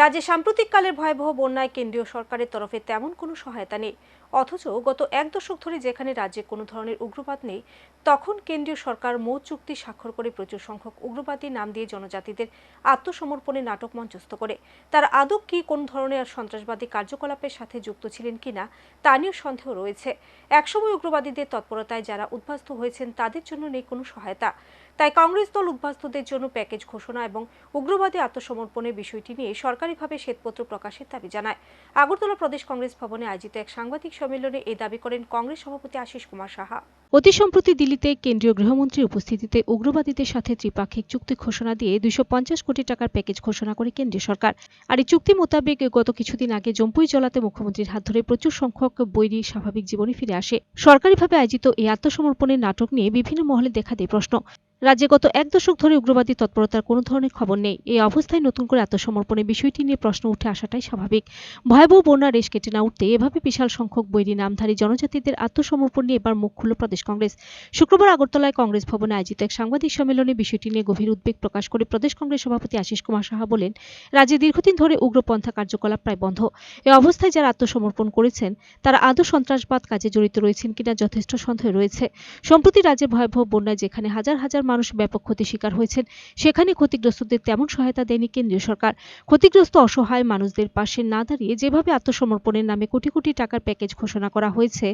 রাজ্যে সাম্প্রতিককালের ভয়াবহ বন্যায় কেন্দ্রীয় সরকারের তরফে তেমন কোনো সহায়তা নেই। অথচ গত এক দশক ধরে যেখানে রাজ্যে কোনো ধরনের উগ্রবাদ নেই, তখন কেন্দ্রীয় সরকার মৌ চুক্তি স্বাক্ষর করে প্রচুর সংখ্যক উগ্রবাদী নাম দিয়ে জনজাতিদের আত্মসমর্পণের নাটক মঞ্চস্থ করে। তারা আদৌ কি কোন ধরনের সন্ত্রাসবাদী কার্যকলাপের সাথে যুক্ত ছিলেন কিনা তা নিয়ে সন্দেহ রয়েছে। একসময় উগ্রবাদীদের তৎপরতায় যারা উদ্বাস্তু হয়েছেন, তাদের জন্য নেই কোনো সহায়তা। তাই কংগ্রেস দল উদ্বাস্তুদের জন্য প্যাকেজ ঘোষণা এবং উগ্রবাদী আত্মসমর্পণের বিষয়টি নিয়ে সরকারিভাবে শ্বেতপত্র প্রকাশের দাবি জানায়। আগরতলা প্রদেশ কংগ্রেস ভবনে আয়োজিত এক সাংবাদিক সম্মেলনে এই দাবি করেন কংগ্রেস সভাপতি আশিস কুমার সাহা। অতি সম্প্রতি দিল্লিতে কেন্দ্রীয় গৃহমন্ত্রীর উপস্থিতিতে উগ্রবাদীদের সাথে ত্রিপাক্ষিক চুক্তি ঘোষণা দিয়ে দুইশো পঞ্চাশ কোটি টাকার প্যাকেজ ঘোষণা করে কেন্দ্রীয় সরকার। আর এই চুক্তি মোতাবেক গত কিছুদিন আগে জম্পুই জলাতে মুখ্যমন্ত্রীর হাত ধরে প্রচুর সংখ্যক বৈরী স্বাভাবিক জীবনে ফিরে আসে। সরকারিভাবে আয়োজিত এই আত্মসমর্পণের নাটক নিয়ে বিভিন্ন মহলে দেখা দেয় প্রশ্ন। রাজ্যে গত এক দশক ধরে উগ্রবাদী তৎপরতার কোনো ধরনের খবর নেই। এই অবস্থায় নতুন করে আত্মসমর্পণের বিষয়টি নিয়ে প্রশ্ন উঠে আসাটাই স্বাভাবিক। ভয়াবহ বন্যা রেশ কেটে না উঠতে এভাবে বিশাল সংখ্যক বৈরী নামধারী জনজাতিদের আত্মসমর্পণ নিয়ে এবার মুখ খুলল প্রদেশ কংগ্রেস। শুক্রবার আগরতলায় কংগ্রেস ভবনে আয়োজিত এক সাংবাদিক সম্মেলনে বিষয়টি নিয়ে গভীর উদ্বেগ প্রকাশ করে প্রদেশ কংগ্রেস সভাপতি আশিস কুমার সাহা বলেন, রাজ্যে দীর্ঘদিন ধরে উগ্রপন্থা কার্যকলাপ প্রায় বন্ধ। এ অবস্থায় যারা আত্মসমর্পণ করেছেন, তারা আদৌ সন্ত্রাসবাদ কাজে জড়িত রয়েছেন কিনা যথেষ্ট সন্দেহ রয়েছে। সম্প্রতি রাজ্যে ভয়াবহ বন্যায় যেখানে হাজার হাজার মানুষ ব্যাপক ক্ষতি শিকার হয়েছেন। সেখানে ক্ষতিগ্রস্তদের তেমন সহায়তা দেয়নি কেন্দ্রীয় সরকার। ক্ষতিগ্রস্ত অসহায় মানুষদের পাশে না দাঁড়িয়ে যেভাবে আত্মসমর্পণের নামে কোটি কোটি টাকার প্যাকেজ ঘোষণা করা হয়েছে,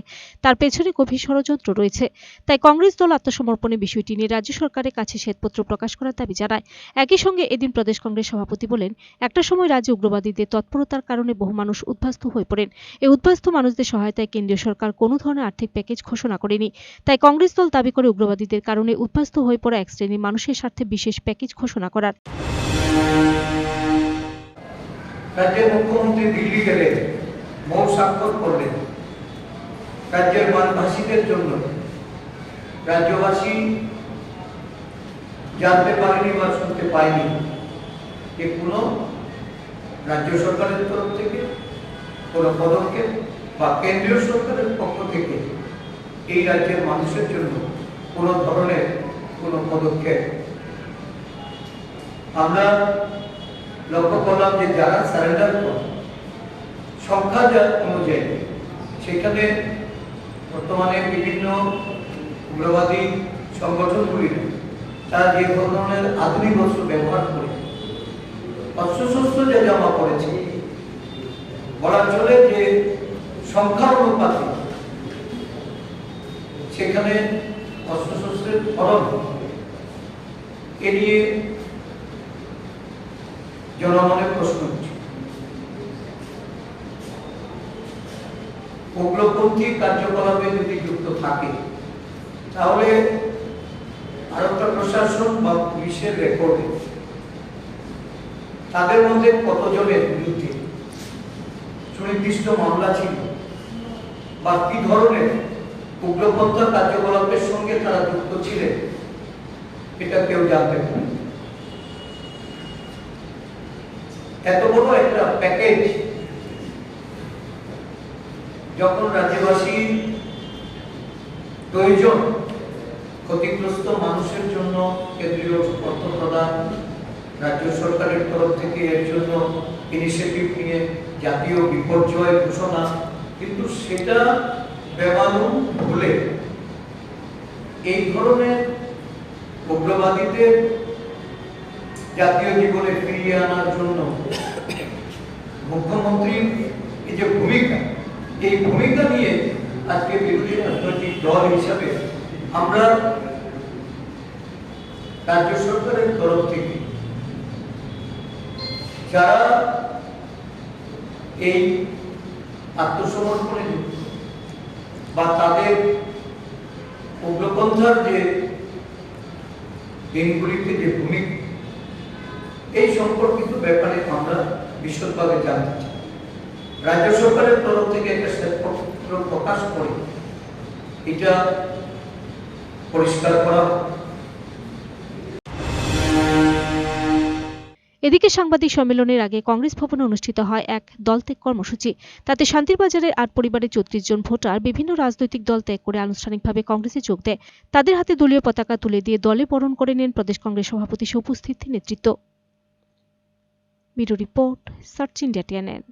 তার পেছনে গভীর ষড়যন্ত্র রয়েছে। তাই কংগ্রেস দল আত্মসমর্পণের বিষয়টি নিয়ে রাজ্য সরকারের কাছে শ্বেতপত্র প্রকাশ করার দাবি জানায়। একই সঙ্গে এদিন প্রদেশ কংগ্রেস সভাপতি বলেন, একটা সময় রাজ্যে উগ্রবাদীদের তৎপরতার কারণে বহু মানুষ উদ্বাস্তু হয়ে পড়েন। এই উদ্বাস্তু মানুষদের সহায়তায় কেন্দ্রীয় সরকার কোনো ধরনের আর্থিক প্যাকেজ ঘোষণা করেনি। তাই কংগ্রেস দল দাবি করে উগ্রবাদীদের কারণে উদ্বাস্তু হয়ে পড়া এক শ্রেণির মানুষের স্বার্থে বিশেষ প্যাকেজ ঘোষণা করার। রাজ্যের মুখ্যমন্ত্রী দিল্লি মৌ স্বাক্ষর করলেন রাজ্যের জন্য রাজ্যবাসী জানতে পারেনি বা শুনতে পায়নি যে কোনো রাজ্য সরকারের তরফ থেকে, কোনো পদক্ষেপ বা কেন্দ্রীয় সরকারের পক্ষ থেকে এই রাজ্যের মানুষের জন্য কোনো ধরনের কোনো পদক্ষেপ। আমরা লক্ষ্য করলাম যে যারা সারেন্ডার করে, সংখ্যা যা অনুযায়ী, সেখানে বর্তমানে বিভিন্ন উগ্রবাদী সংগঠনগুলি তারা যে ধরনের আধুনিক অস্ত্র ব্যবহার করে অস্ত্রশস্ত্র যে জমা করেছে, বলা চলে যে সংখ্যা অনুপাতে সেখানে অস্ত্রশস্ত্রের ফলন। এ নিয়ে জনমনে প্রশ্ন উঠছে। উগ্রপন্থী কার্যকলাপে যদি যুক্ত থাকে, তাহলে ভারতের প্রশাসন বা পুলিশের রেকর্ডে তাদের মধ্যে কতজনের বিরুদ্ধে সুনির্দিষ্ট মামলা ছিল বা কি ধরনের উগ্রপন্থা কার্যকলাপের সঙ্গে তারা যুক্ত ছিলেন। এটা কেউ জানতে এত বড় একটা প্যাকেজ যখন রাজ্যবাসী প্রয়োজন ক্ষতিগ্রস্ত মানুষের জন্য কেন্দ্রীয় অর্থ প্রদান রাজ্য সরকারের তরফ থেকে এর জন্য ইনিশিয়েটিভ নিয়ে জাতীয় বিপর্যয় ঘোষণা, কিন্তু সেটা বেমালুম ভুলে। এই ধরনের উগ্রবাদীদের জাতীয় জীবনে ফিরিয়ে আনার জন্য মুখ্যমন্ত্রীর এই যে ভূমিকা, এই ভূমিকা নিয়ে আজকে বিরোধী রাজনৈতিক দল হিসাবে আমরা রাজ্য সরকারের তরফ থেকে যারা এই আত্মসমর্পণে যুক্ত বা তাদের উগ্রপন্থার যে দিনগুলিতে যে ভূমিকা এই সম্পর্কিত ব্যাপারে আমরা বিশদভাবে জানতে চাই। রাজ্য সরকারের তরফ থেকে একটা শ্বেতপত্র প্রকাশ করে এটা পরিষ্কার করা এদিকে সাংবাদিক সম্মেলনের আগে কংগ্রেস ভবনে অনুষ্ঠিত হয় এক দল ত্যাগ কর্মসূচি। তাতে শান্তির বাজারের আট পরিবারের চৌত্রিশ জন ভোটার বিভিন্ন রাজনৈতিক দল ত্যাগ করে আনুষ্ঠানিকভাবে কংগ্রেসে যোগ দেয়। তাদের হাতে দলীয় পতাকা তুলে দিয়ে দলে বরণ করে নেন প্রদেশ কংগ্রেস সভাপতি সুপস্থিতি নেতৃত্ব। Report, search India, TNN.